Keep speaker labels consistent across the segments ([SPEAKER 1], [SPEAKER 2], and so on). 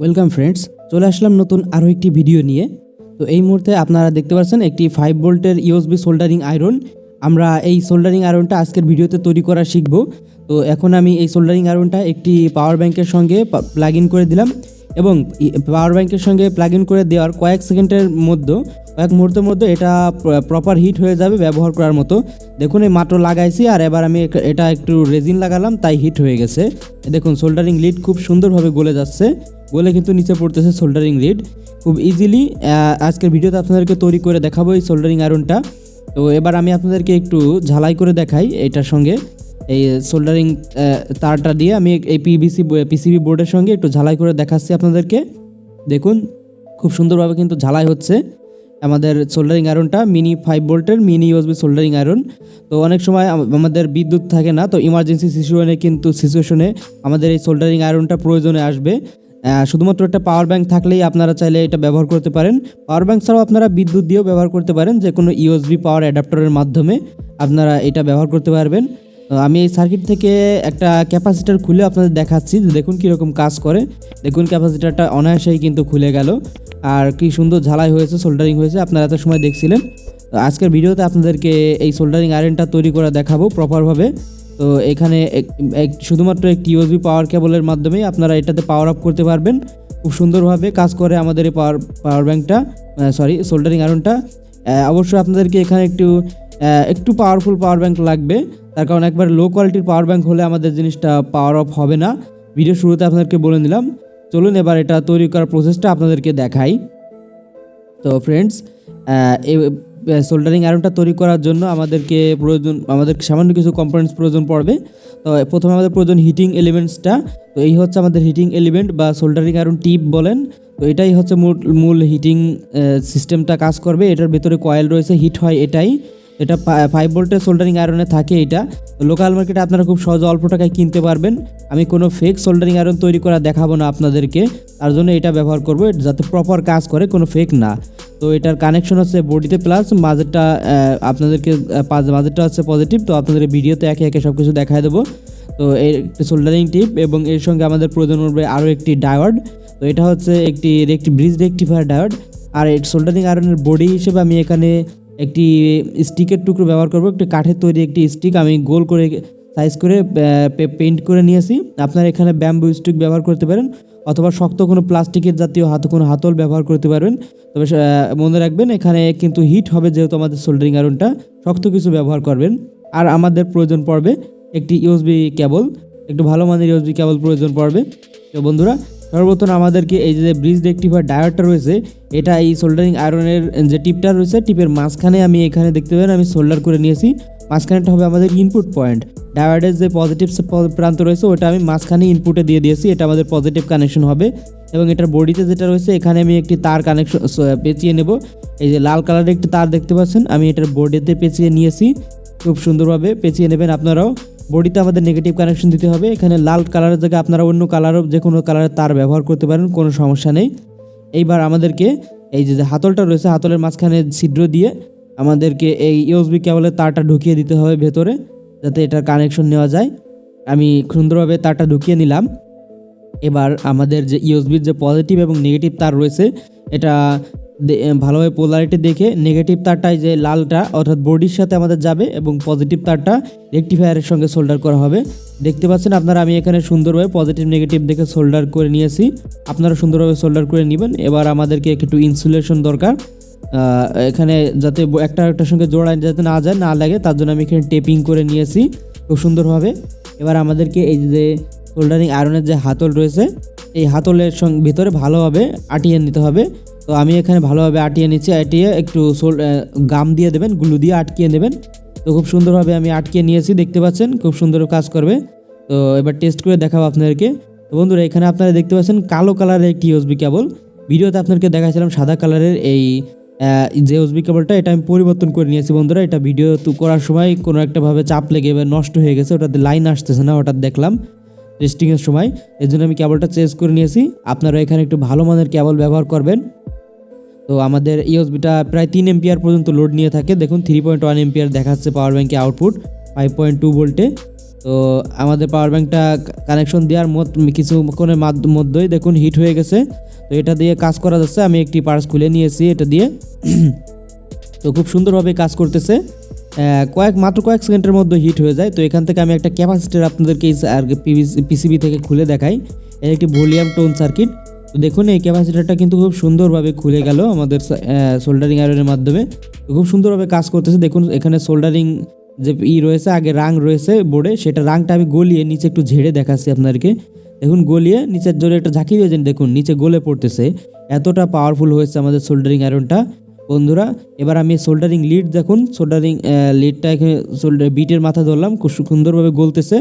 [SPEAKER 1] Welcome friends চলে আসলাম নতুন আরও একটি ভিডিও নিয়ে। তো এই মুহূর্তে আপনারা দেখতে পাচ্ছেন একটি ফাইভ ভোল্টের ইউএসবি সোল্ডারিং আয়রন আমরা এই সোল্ডারিং আয়রনটা আজকের ভিডিওতে তৈরি করা শিখব। তো এখন আমি এই সোল্ডারিং আয়রনটা একটি পাওয়ার ব্যাংকের সঙ্গে প্লাগ ইন করে দিলাম। এবং পাওয়ার ব্যাংকের সঙ্গে প্লাগ ইন করে দেওয়ার কয়েক সেকেন্ডের মধ্যে, কয়েক মুহূর্তের মধ্যে এটা প্রপার হিট হয়ে যাবে ব্যবহার করার মতো। দেখুন এই মাত্র লাগাইছি আর এবার আমি এটা একটু রেজিন লাগালাম, তাই হিট হয়ে গেছে। দেখুন সোল্ডারিং লিড খুব সুন্দরভাবে গলে যাচ্ছে, গলে কিন্তু নিচে পড়তেছে সোল্ডারিং লিড খুব ইজিলি আজকের ভিডিওতে আপনাদেরকে তৈরি করে দেখাবো এই সোল্ডারিং আয়রনটা তো এবার আমি আপনাদেরকে একটু ঝালাই করে দেখাই এটার সঙ্গে। এই সোল্ডারিং তারটা দিয়ে আমি এই পিভিসি পিসিবি বোর্ডের সঙ্গে একটু ঝালাই করে দেখাচ্ছি আপনাদেরকে। দেখুন, খুব সুন্দরভাবে কিন্তু ঝালাই হচ্ছে। আমাদের সোল্ডারিং আয়রনটা মিনি ফাইভ ভোল্টের মিনি ইউএসবি সোল্ডারিং আয়রন তো অনেক সময় আমাদের বিদ্যুৎ থাকে না, তো ইমার্জেন্সি সিচুয়েশনে কিন্তু সিচুয়েশনে আমাদের এই সোল্ডারিং আয়রনটা প্রয়োজনে আসবে। শুধুমাত্র একটা পাওয়ার ব্যাংক থাকলেই আপনারা চাইলে এটা ব্যবহার করতে পারেন। পাওয়ার ব্যাংক ছাড়াও আপনারা বিদ্যুৎ দিয়েও ব্যবহার করতে পারেন যে কোনো ইউএসবি পাওয়ার অ্যাডাপ্টারের মাধ্যমে আপনারা এটা ব্যবহার করতে পারবেন। আমি এই সার্কিট থেকে একটা ক্যাপাসিটার খুলে আপনাদের দেখাচ্ছি, যে দেখুন কীরকম কাজ করে। দেখুন ক্যাপাসিটারটা অনায়াসেই কিন্তু খুলে গেল। আর কি সুন্দর ঝালাই হয়েছে সোল্ডারিং হয়েছে, আপনারা এত সময় দেখছিলেন। তো আজকের ভিডিওতে আপনাদেরকে এই সোল্ডারিং আয়রনটা তৈরি করে দেখাবো প্রপারভাবে তো এখানে শুধুমাত্র একটি ইউএসবি পাওয়ার কেবলের মাধ্যমেই আপনারা এটাতে পাওয়ার আপ করতে পারবেন। খুব সুন্দরভাবে কাজ করে আমাদের এই পাওয়ার পাওয়ার ব্যাঙ্কটা সরি সোল্ডারিং আয়রনটা অবশ্যই আপনাদেরকে এখানে একটু একটু পাওয়ারফুল পাওয়ার ব্যাঙ্ক লাগবে। তার কারণ একবার লো কোয়ালিটির পাওয়ার ব্যাঙ্ক হলে আমাদের জিনিসটা পাওয়ার অফ হবে না। ভিডিও শুরুতে আপনাদেরকে বলে দিলাম চলুন এবার এটা তৈরি করার প্রসেসটা আপনাদেরকে দেখাই। তো ফ্রেন্ডস সোল্ডারিং আয়রনটা তৈরি করার জন্য আমাদেরকে প্রয়োজন, আমাদের সামান্য কিছু কম্পোনেন্টস প্রয়োজন পড়বে। তো প্রথমে আমাদের প্রয়োজন হিটিং এলিমেন্টসটা তো এই হচ্ছে আমাদের হিটিং এলিমেন্ট বা সোল্ডারিং আয়রন টিপ বলেন। তো এটাই হচ্ছে মূল মূল হিটিং সিস্টেমটা কাজ করবে। এটার ভেতরে কয়েল রয়েছে হিট হয় এটাই। এটা ফাইভ ভোল্টের সোল্ডারিং আয়রনে থাকে এটা। লোকাল মার্কেটে আপনারা খুব সহজে অল্প টাকায় কিনতে পারবেন। আমি কোনো ফেক সোল্ডারিং আয়রন তৈরি করা দেখাবো না আপনাদেরকে। তার জন্য এটা ব্যবহার করব। যাতে প্রপার কাজ করে, কোনো ফেক না। তো এটার কানেকশন হচ্ছে বডিতে প্লাস মাঝেরটা আপনাদেরকে মাঝেরটা হচ্ছে পজিটিভ তো আপনাদের ভিডিওতে একে একে সব কিছু দেখায় দেবো। তো এর একটি সোল্ডারিং টিপ এবং এর সঙ্গে আমাদের প্রয়োজন পড়বে আরও একটি ডায়োড তো এটা হচ্ছে একটি একটি ব্রিজ রেক্টিফায়ার ডায়োড আর সোল্ডারিং আয়রনের বডি হিসেবে আমি এখানে একটি স্টিকের টুকরো ব্যবহার করব, একটি কাঠের তৈরি একটি স্টিক, আমি গোল করে সাইজ করে পেইন্ট করে নিয়েছি। আপনারা এখানে ব্যাম্বু স্টিক ব্যবহার করতে পারেন, অথবা শক্ত কোনো প্লাস্টিকের জাতীয় হাত, কোনো হাতল ব্যবহার করতে পারবেন। তবে মনে রাখবেন, এখানে কিন্তু হিট হবে যেহেতু আমাদের সোল্ডারিং আয়রনটা শক্ত কিছু ব্যবহার করবেন। আর আমাদের প্রয়োজন পড়বে একটি ইউএসবি কেবল একটু ভালো মানের ইউএসবি কেবল প্রয়োজন পড়বে। তো বন্ধুরা সর্বপ্রথম আমাদেরকে এই যে ব্রিজ রেক্টিফায়ার ডায়োডটা রয়েছে, এটা এই সোল্ডারিং আয়রনের যে টিপটা রয়েছে, টিপের মাঝখানে আমি এখানে দেখতে পাবেন, আমি সোল্ডার করে নিয়েছি। মাঝখানেটা হবে আমাদের ইনপুট পয়েন্ট ডায়োডের যে পজিটিভ প্রান্ত রয়েছে, ওটা আমি মাঝখানে ইনপুটে দিয়ে দিয়েছি, এটা আমাদের পজিটিভ কানেকশন হবে। এবং এটার বডিতে যেটা রয়েছে, এখানে আমি একটি তার কানেকশন পেঁচিয়ে নেব। এই যে লাল কালারের একটি তার দেখতে পাচ্ছেন, আমি এটার বডিতে পেঁচিয়ে নিয়েছি। খুব সুন্দরভাবে পেঁচিয়ে নেবেন আপনারাও। বডিতে আমাদের নেগেটিভ কানেকশন দিতে হবে। এখানে লাল কালারের জায়গায় আপনারা অন্য কালারও যে কোনো কালারের তার ব্যবহার করতে পারেন, কোনো সমস্যা নেই। এইবার আমাদেরকে এই যে হাতলটা রয়েছে, হাতলের মাঝখানে ছিদ্র দিয়ে আমাদেরকে এই ইউএসবি কেবলের তারটা ঢুকিয়ে দিতে হবে ভেতরে, যাতে এটার কানেকশন নেওয়া যায়। আমি সুন্দরভাবে তারটা ঢুকিয়ে নিলাম। এবার আমাদের যে ইউএসবির যে পজিটিভ এবং নেগেটিভ তার রয়েছে, এটা ভালোভাবে পোলারিটি দেখে নেগেটিভ তারটাই যে লালটা, অর্থাৎ বডির সাথে আমাদের যাবে এবং পজিটিভ তারটা রেক্টিফায়ারের সঙ্গে সোল্ডার করা হবে। দেখতে পাচ্ছেন আপনারা, আমি এখানে সুন্দরভাবে পজিটিভ নেগেটিভ দেখে সোল্ডার করে নিয়েছি। আপনারা সুন্দরভাবে সোল্ডার করে নেবেন। এবার আমাদেরকে একটু ইনসুলেশন দরকার। এখানে যাতে একটা একটার সঙ্গে জোড়া যাতে না যায়, না লাগে, তার জন্য আমি এখানে টেপিং করে নিয়েছি খুব সুন্দরভাবে। এবার আমাদেরকে এই যে সোল্ডারিং আয়রনের যে হাতল রয়েছে, এই হাতলের সঙ্গে ভিতরে ভালোভাবে আটিয়ে নিতে হবে। তো আমি এখানে ভালোভাবে আটিয়ে নিচ্ছি, আটিয়ে একটু গাম দিয়ে দেবেন গ্লু দিয়ে আটকিয়ে নেবেন। তো খুব সুন্দরভাবে আমি আটকিয়ে নিয়েছি, দেখতে পাচ্ছেন খুব সুন্দর কাজ করবে। তো এবার টেস্ট করে দেখাবো আপনাদেরকে। তো বন্ধুরা, এখানে আপনারা দেখতে পাচ্ছেন কালো কালারের একটি ইউএসবি কেবল ভিডিওতে আপনাদেরকে দেখাচ্ছিলাম সাদা কালারের এই যে ইউএসবি কেবলটা এটা আমি পরিবর্তন করে নিয়েছি বন্ধুরা। এটা ভিডিও তো করার সময় কোনো একটাভাবে চাপ লেগে বা নষ্ট হয়ে গেছে, ওটাতে লাইন আসতেছে না, হঠাৎ দেখলাম টেস্টিংয়ের সময়। এর জন্য আমি কেবলটা চেঞ্জ করে নিয়েছি। আপনারা এখানে একটু ভালো মানের কেবল ব্যবহার করবেন। তো আমাদের ইউএসবিটা প্রায় তিন এম্পিয়ার পর্যন্ত লোড নিয়ে থাকে। দেখুন থ্রি পয়েন্ট ওয়ান এম্পিয়ার দেখাচ্ছে পাওয়ার ব্যাঙ্কে আউটপুট ফাইভ পয়েন্ট টু ভোল্টে তো আমাদের পাওয়ার ব্যাঙ্কটা কানেকশন দেওয়ার মত কিছুক্ষণের মাধ্য- মধ্যেই দেখুন হিট হয়ে গেছে। তো এটা দিয়ে কাজ করা যাচ্ছে। আমি একটি পার্স খুলে নিয়েছি এটা দিয়ে। তো খুব সুন্দরভাবে কাজ করতেছে। কয়েক মাত্র কয়েক সেকেন্ডের মধ্যে হিট হয়ে যায়। তো এখান থেকে আমি একটা ক্যাপাসিটার আপনাদেরকে আর পিসিবি থেকে খুলে দেখাই। এর একটি ভলিউম টোন সার্কিট দেখুন, এই ক্যাপাসিটারটা কিন্তু খুব সুন্দরভাবে খুলে গেল আমাদের সোল্ডারিং আয়রনের মাধ্যমে। খুব সুন্দরভাবে কাজ করতেছে। দেখুন, এখানে সোল্ডারিং যে ই রয়েছে, আগে রাং রয়েছে বোর্ডে সেটা রাংটা আমি গলিয়ে নিচে একটু ঝেড়ে দেখাচ্ছি আপনাদেরকে। দেখুন, গলিয়ে নিচের জোরে একটা ঝাঁকি দিয়েছেন দেখুন, নিচে গলে পড়তেছে। এতটা পাওয়ারফুল হয়েছে আমাদের সোল্ডারিং আয়রনটা বন্ধুরা, এবার আমি সোল্ডারিং লিড দেখুন সোল্ডারিং লিডটা এখানে সোল্ডার বিটের মাথা ধরলাম, খুব সুন্দরভাবে গলতেছে।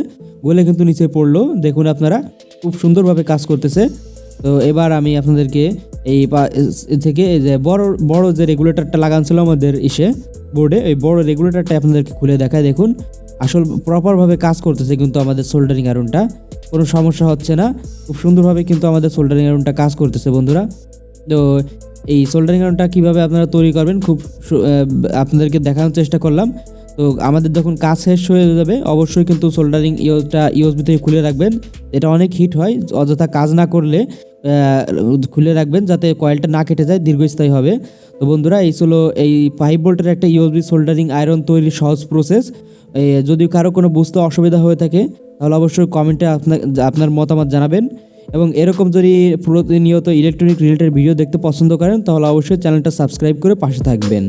[SPEAKER 1] গলে কিন্তু নিচে পড়ল। দেখুন আপনারা, খুব সুন্দরভাবে কাজ করতেছে। তো এবার আমি আপনাদেরকে এই থেকে এই যে বড় বড় যে রেগুলেটরটা লাগানো ছিল আমাদের ইসে বোর্ডে এই বড় রেগুলেটরটা আপনাদেরকে খুলে দেখায়। দেখুন, আসল প্রপারভাবে কাজ করতেছে কিন্তু আমাদের সোল্ডারিং আয়রনটা কোনো সমস্যা হচ্ছে না। খুব সুন্দরভাবে কিন্তু আমাদের সোল্ডারিং আয়রনটা কাজ করতেছে বন্ধুরা। তো এই সোল্ডারিং আয়রনটা কীভাবে আপনারা তৈরি করবেন খুব আপনাদেরকে দেখানোর চেষ্টা করলাম। তো আমাদের যখন কাজ শেষ হয়ে যাবে, অবশ্যই কিন্তু সোল্ডারিং ইউজটা ইউএসবি থেকে খুলে রাখবেন। এটা অনেক হিট হয়, অযথা কাজ না করলে খুলে রাখবেন যাতে কয়েলটা না কেটে যায়, দীর্ঘস্থায়ী হবে। তো বন্ধুরা, এই ছিল এই ফাইভ ভোল্টের একটা ইউএসবি সোল্ডারিং আয়রন তৈরির সহজ প্রসেস যদি কারও কোনো বুঝতে অসুবিধা হয়ে থাকে, তাহলে অবশ্যই কমেন্টে আপনার আপনার মতামত জানাবেন। এবং এরকম যদি প্রতিনিয়ত ইলেকট্রনিক রিলেটেড ভিডিও দেখতে পছন্দ করেন, তাহলে অবশ্যই চ্যানেলটা সাবস্ক্রাইব করে পাশে থাকবেন।